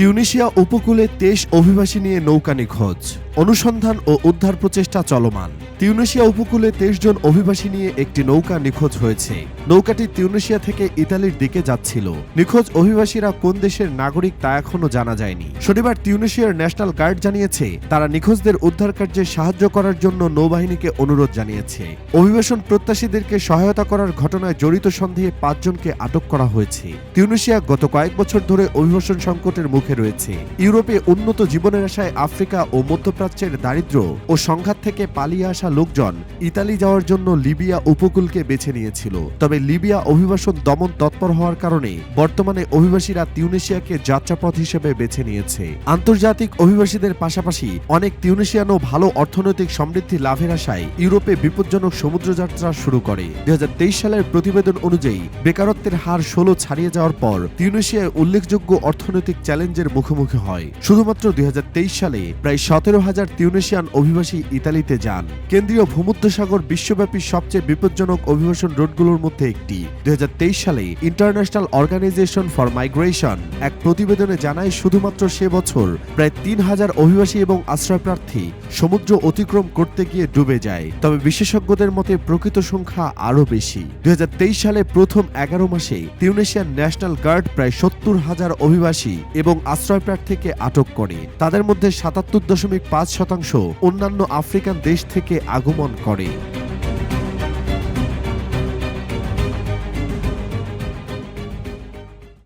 Tunisia উপকূলে তেইশ অভিবাসী নিয়ে নৌকা নিখোঁজ। অনুসন্ধান ও উদ্ধার প্রচেষ্টা চলমান। তিউনেশিয়া উপকূলে তেইশ জন অভিবাসী নিয়ে একটি নৌকা নিখোঁজ হয়েছে। নৌকাটি তিউনেশিয়া থেকে ইতালির দিকে যাচ্ছিল। নিখোঁজ অভিবাসীরা কোন দেশের নাগরিক তা এখনও জানা যায়নি। শনিবার তিউনেশিয়ার ন্যাশনাল গার্ড জানিয়েছে, তারা নিখোঁজদের উদ্ধার কার্যে সাহায্য করার জন্য নৌবাহিনীকে অনুরোধ জানিয়েছে। অভিবাসন প্রত্যাশীদেরকে সহায়তা করার ঘটনায় জড়িত সন্দেহে পাঁচজনকে আটক করা হয়েছে। তিউনেশিয়া গত কয়েক বছর ধরে অভিবাসন সংকটের মুখে রয়েছে। ইউরোপে উন্নত জীবনের আশায় আফ্রিকা ও মধ্যপ্রাচ্যের দারিদ্র্য ও সংঘাত থেকে পালিয়ে আসা লোকজন ইতালি যাওয়ার জন্য লিবিয়া উপকূলকে বেছে নিয়েছিল। তবে লিবিয়া অভিবাসন দমন তৎপর হওয়ার কারণে বর্তমানে অভিবাসীরা তিউনেশিয়াকে যাত্রাপথ হিসেবে বেছে নিয়েছে। আন্তর্জাতিক অভিবাসীদের পাশাপাশি অনেক তিউনেশিয়ানও ভালো অর্থনৈতিক সমৃদ্ধি লাভের আশায় ইউরোপে বিপজ্জনক সমুদ্রযাত্রা শুরু করে। দুই হাজার তেইশ সালের প্রতিবেদন অনুযায়ী বেকারত্বের হার ষোলো ছাড়িয়ে যাওয়ার পর তিউনেশিয়ায় উল্লেখযোগ্য অর্থনৈতিক চ্যালেঞ্জের মুখোমুখি হয়। শুধুমাত্র দুই হাজার তেইশ সালে প্রায় সতেরো হাজার তিউনেশিয়ান অভিবাসী ইতালিতে যান। কেন্দ্রীয় ভূমধ্যসাগর বিশ্বব্যাপী সবচেয়ে বিপজ্জনক অভিবাসন রুটগুলোর মধ্যে একটি। দুই সালে ইন্টারন্যাশনাল অর্গানাইজেশন ফর মাইগ্রেশন এক প্রতিবেদনে জানায় শুধুমাত্র সে বছর প্রায় তিন হাজার অভিবাসী এবং আশ্রয়প্রার্থী সমুদ্র অতিক্রম করতে গিয়ে ডুবে যায়। তবে বিশেষজ্ঞদের মতে প্রকৃত সংখ্যা আরও বেশি। দুই হাজার তেইশ সালে প্রথম এগারো মাসে তিউনেশিয়ান ন্যাশনাল গার্ড প্রায় সত্তর হাজার অভিবাসী এবং আশ্রয়প্রার্থীকে আটক করে। তাদের মধ্যে সাতাত্তর দশমিক পাঁচ শতাংশ অন্যান্য আফ্রিকান দেশ থেকে আগমন করে।